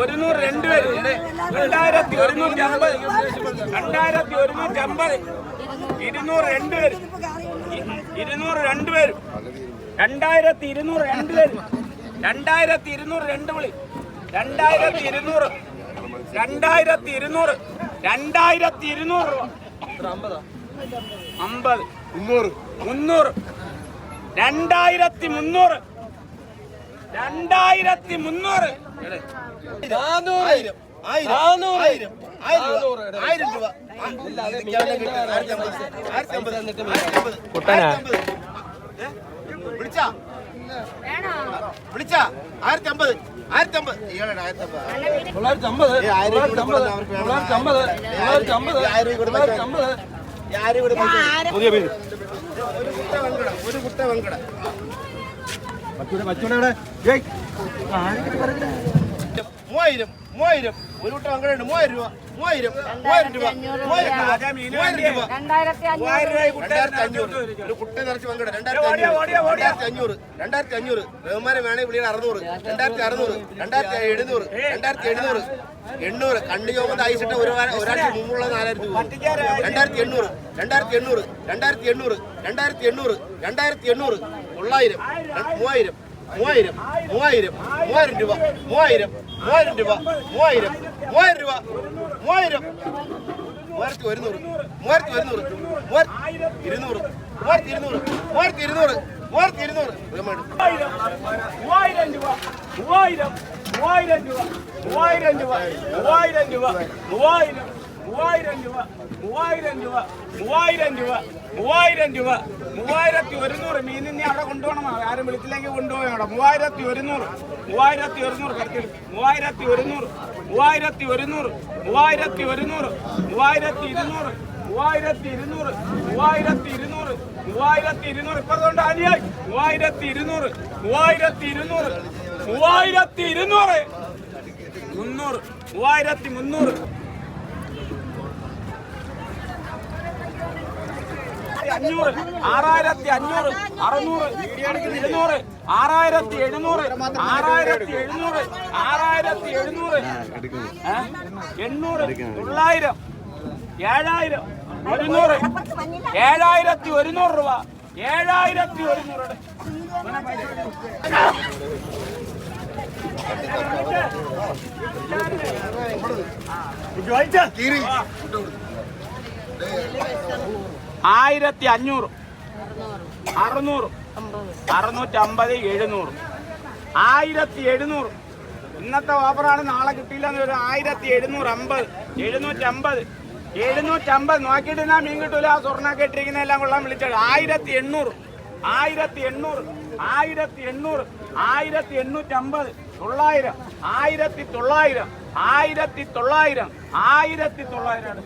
ഒരുന്നൂറ് രണ്ടുപേര് രണ്ടായിരത്തി ഒരുന്നൂറ്റി അമ്പത്. രണ്ടായിരത്തി ഒരുന്നൂറ്റി അമ്പത്. ഇരുന്നൂറ് രണ്ട് പേര്. ഇരുന്നൂറ് രണ്ടുപേര് രണ്ടായിരത്തി ഇരുന്നൂറ് രണ്ടുപേര് രണ്ടായിരത്തി ഇരുന്നൂറ് രണ്ട് വിളി. രണ്ടായിരത്തി ഇരുന്നൂറ്. രണ്ടായിരത്തി ഇരുന്നൂറ്. രണ്ടായിരത്തി ഇരുന്നൂറ് അമ്പത്. മുന്നൂറ്. മുന്നൂറ്. രണ്ടായിരത്തി മുന്നൂറ്. രണ്ടായിരത്തി മുന്നൂറ്. ആയിരം. ആയിരം. ആയിരം രൂപ? വിളിച്ചാ? വിളിച്ചാ? ആയിരത്തി അമ്പത്. ആയിരത്തി അമ്പത്. തൊള്ളായിരത്തി അമ്പത്. തൊള്ളായിരത്തി അമ്പത്. തൊള്ളായിരത്തി അമ്പത്. തൊള്ളായിരത്തി അമ്പത്. തൊള്ളായിരത്തി അമ്പത്. പുതിയ പേര്. ഒരു കുട്ട വെങ്കട ഒരു കുട്ട മച്ചൂടെ മൂവായിരം മൂവായിരം. ഒരു കുട്ട വെങ്കട മൂവായിരം രൂപ മൂവായിരം മൂവായിരം രൂപ മൂവായിരം രൂപ മൂവായിരം രൂപ. രണ്ടായിരത്തി മൂവായിരം രൂപ രണ്ടായിരത്തി അഞ്ഞൂറ്. ഒരു കുട്ട നിറച്ച് വെങ്കട രണ്ടായിരത്തി അഞ്ഞൂറ്. രണ്ടായിരത്തി അഞ്ഞൂറ്. രണ്ടായിരത്തി അഞ്ഞൂറ്. റഹ്മാനെ വേണേ വിളിയുടെ അറുന്നൂറ്. രണ്ടായിരത്തി അറുന്നൂറ്. രണ്ടായിരത്തി എഴുന്നൂറ്. രണ്ടായിരത്തി എഴുന്നൂറ്. എണ്ണൂറ്. കണ്ണു ചോമത്ത് അയച്ചിട്ട് ഒരു വാര- ഒരാഴ്ച മുമ്പുള്ള നാലായിരത്തി രണ്ടായിരത്തി എണ്ണൂറ്. രണ്ടായിരത്തി എണ്ണൂറ്. രണ്ടായിരത്തി എണ്ണൂറ്. രണ്ടായിരത്തി എണ്ണൂറ്. രണ്ടായിരത്തി എണ്ണൂറ്. തൊള്ളായിരം. മൂവായിരം. മൂവായിരം മൂവായിരം മൂവായിരം രൂപ മൂവായിരം മൂവായിരം രൂപ മൂവായിരം മൂവായിരം രൂപ മൂവായിരം. മൂവായിരത്തി ഒരുന്നൂറ് മൂവായിരത്തി ഒരുന്നൂറ് മൂവായിരത്തി ഇരുന്നൂറ് മൂവായിരത്തി ഇരുന്നൂറ് മൂവായിരത്തി ഇരുന്നൂറ് മൂവായിരത്തി ഇരുന്നൂറ്. മൂവായിരം രൂപ മൂവായിരം മൂവായിരം രൂപ മൂവായിരം രൂപ മൂവായിരം രൂപ മൂവായിരം. മൂവായിരം രൂപ മൂവായിരം രൂപ മൂവായിരം രൂപ മൂവായിരം രൂപ മൂവായിരത്തി ഒരുന്നൂറ് മീനിനെ അവിടെ കൊണ്ടുപോകണം. ആരും വിളിച്ചില്ലെങ്കിൽ കൊണ്ടുപോയി അവിടെ. മൂവായിരത്തി ഒരുന്നൂറ് മൂവായിരത്തി ഒരുന്നൂറ് കറക്റ്റ് മൂവായിരത്തി ഒരുന്നൂറ് മൂവായിരത്തി ഒരുന്നൂറ് മൂവായിരത്തി ഒരുന്നൂറ് മൂവായിരത്തി ഇരുന്നൂറ് മൂവായിരത്തി ഇരുന്നൂറ് മൂവായിരത്തി ഇരുന്നൂറ് മൂവായിരത്തി ഇരുന്നൂറ്. ഇപ്പൊ അതുകൊണ്ട് അനിയായി. മൂവായിരത്തി ഇരുന്നൂറ് മൂവായിരത്തി ഇരുന്നൂറ് മൂവായിരത്തി ഇരുന്നൂറ് മുന്നൂറ് മൂവായിരത്തി മുന്നൂറ് അഞ്ഞൂറ് ആറായിരത്തി അഞ്ഞൂറ് അറുന്നൂറ് ഇരുന്നൂറ് ആറായിരത്തി എഴുന്നൂറ് ആറായിരത്തി എഴുന്നൂറ് ആറായിരത്തി എഴുന്നൂറ്? എണ്ണൂറ് തൊള്ളായിരം ഏഴായിരം ഒരുന്നൂറ് ഏഴായിരത്തി ഒരുന്നൂറ് രൂപ ഏഴായിരത്തി ഒരുന്നൂറ് കീറി ആയിരത്തി അഞ്ഞൂറ് അറുന്നൂറ്. അറുന്നൂറ്റി അമ്പത് എഴുന്നൂറ്. ആയിരത്തി എഴുന്നൂറ് ഇന്നത്തെ ഓഫറാണ് നാളെ കിട്ടിയില്ലെന്ന് ഒരു ആയിരത്തി എഴുന്നൂറ് അമ്പത് എഴുന്നൂറ്റി അമ്പത് എഴുന്നൂറ്റി അമ്പത് നോക്കിയിട്ട് ഞാൻ മീൻ കിട്ടൂല? ആ സ്വർണ ഇട്ടിരിക്കുന്ന എല്ലാം കൊള്ളാൻ വിളിച്ചത്. ആയിരത്തി എണ്ണൂറ് ആയിരത്തി എണ്ണൂറ് ആയിരത്തി എണ്ണൂറ് ആയിരത്തി എണ്ണൂറ്റി അമ്പത് തൊള്ളായിരം. ആയിരത്തി തൊള്ളായിരം ആയിരത്തി തൊള്ളായിരം ആയിരത്തി തൊള്ളായിരം